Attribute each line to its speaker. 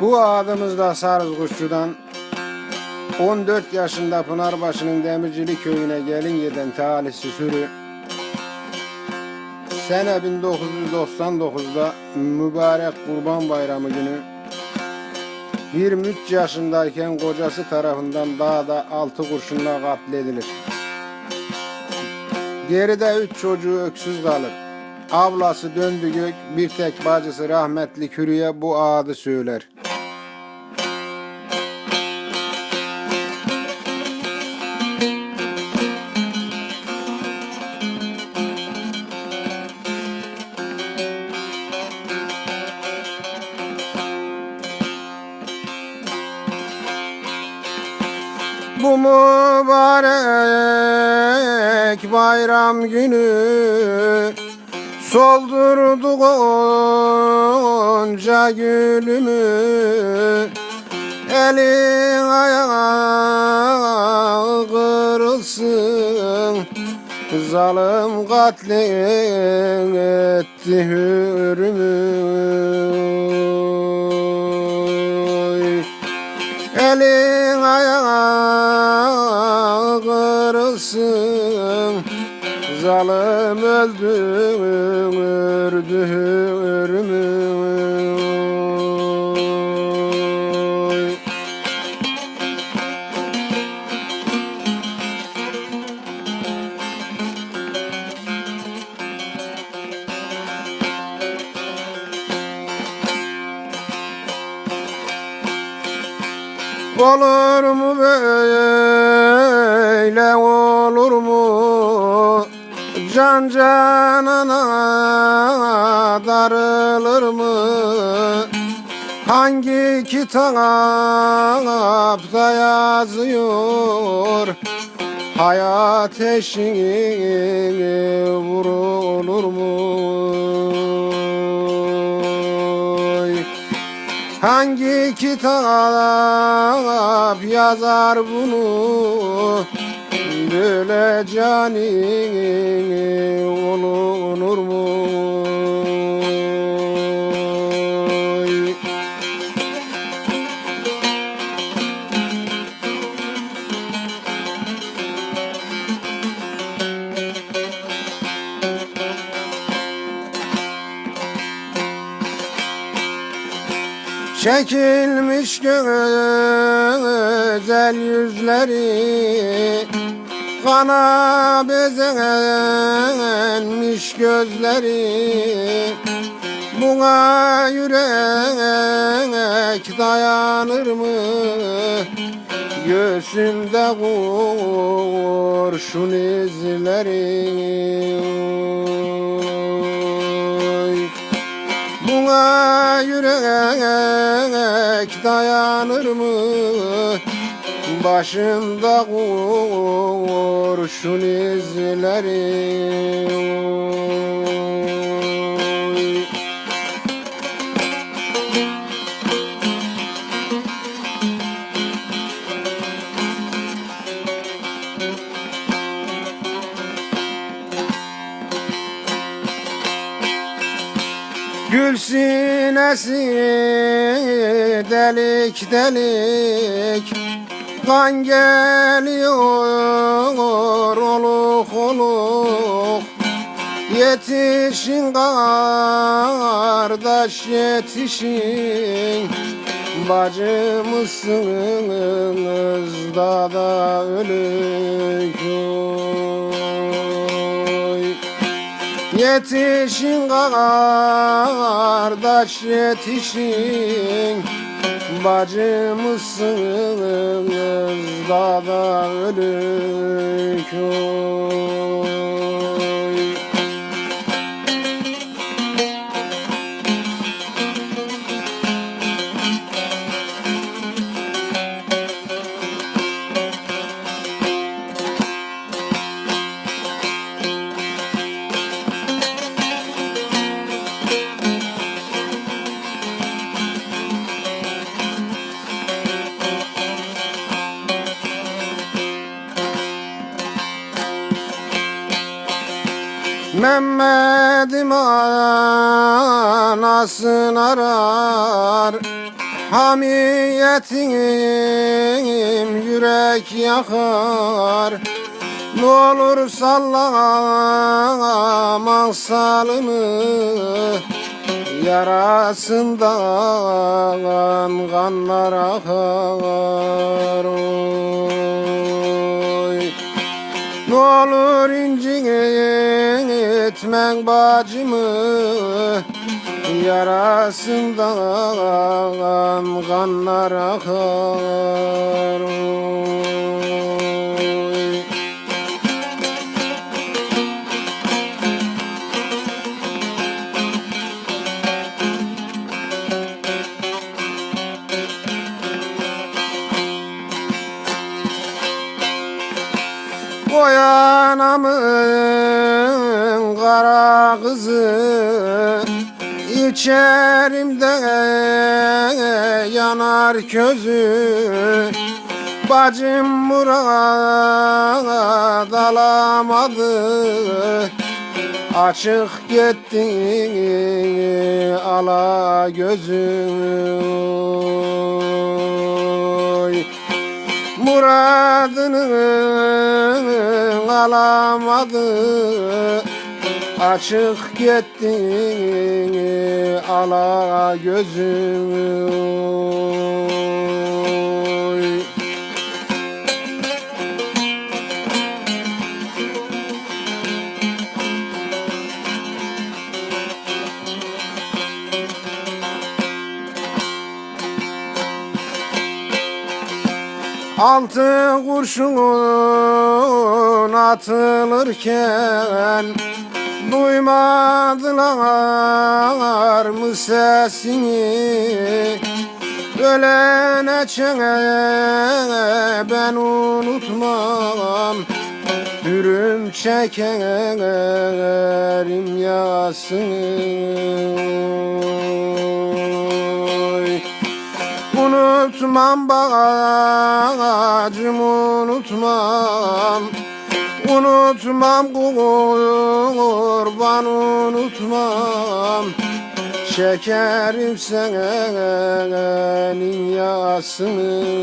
Speaker 1: Bu adımızda Sarız Kuşçu'dan 14 yaşında Pınarbaşı'nın Demircili köyüne gelin giden talihsiz sürü sene 1999'da mübarek Kurban Bayramı günü 23 yaşındayken kocası tarafından dağda altı kurşunla katledilir. Geride üç çocuğu öksüz kalır. Ablası döndü gök, bir tek bacısı rahmetli Kürü'ye bu adı söyler. Bu mübarek bayram günü Soldurdu gonca gülümü. Elin ayağı kırılsın Zalim katlin etti hürmü Elin ayağı Zalim öldürdü hürmü Olur mu böyle olur mu Can canana darılır mı? Hangi kitapta yazıyor? Hayat eşiğine vurulur mu? Hangi kitap yazar bunu Böyle cani olunur mu? Çekilmiş güzel yüzleri Kana bezenmiş gözleri Buna yürek dayanır mı? Göğsümde kurşun izleri. Buna yürek dayanır mı? Başımda kurşun izleri. Gül sinesi delik delik Kan geliyor oluk oluk. Yetişin kardeş yetişin. Bacımızsınız da da ölük. Yetişin kardeş yetişin Bacımızsınız da da ölük. Mehmet'im anasını arar. Hamiyetim yürek yakar. Ne olur sallama salını Yarasından kanlar akar. Oy. Ne olur incitmen bacımı Yarasından kanlar akar oy. Oy anamın kara kızı İçerimde yanar közü. Bacım Murat alamadı Açık gitti ala gözüm. Muradını alamadı Açık gitti ala gözüm oy. Altı kurşun atılırken Duymadılar mı sesini? Ölene çene ben unutmam. Hürüm çekerim yasını. Unutmam bacım unutmam. Unutmam kurban unutmam. Çekerim senin yasını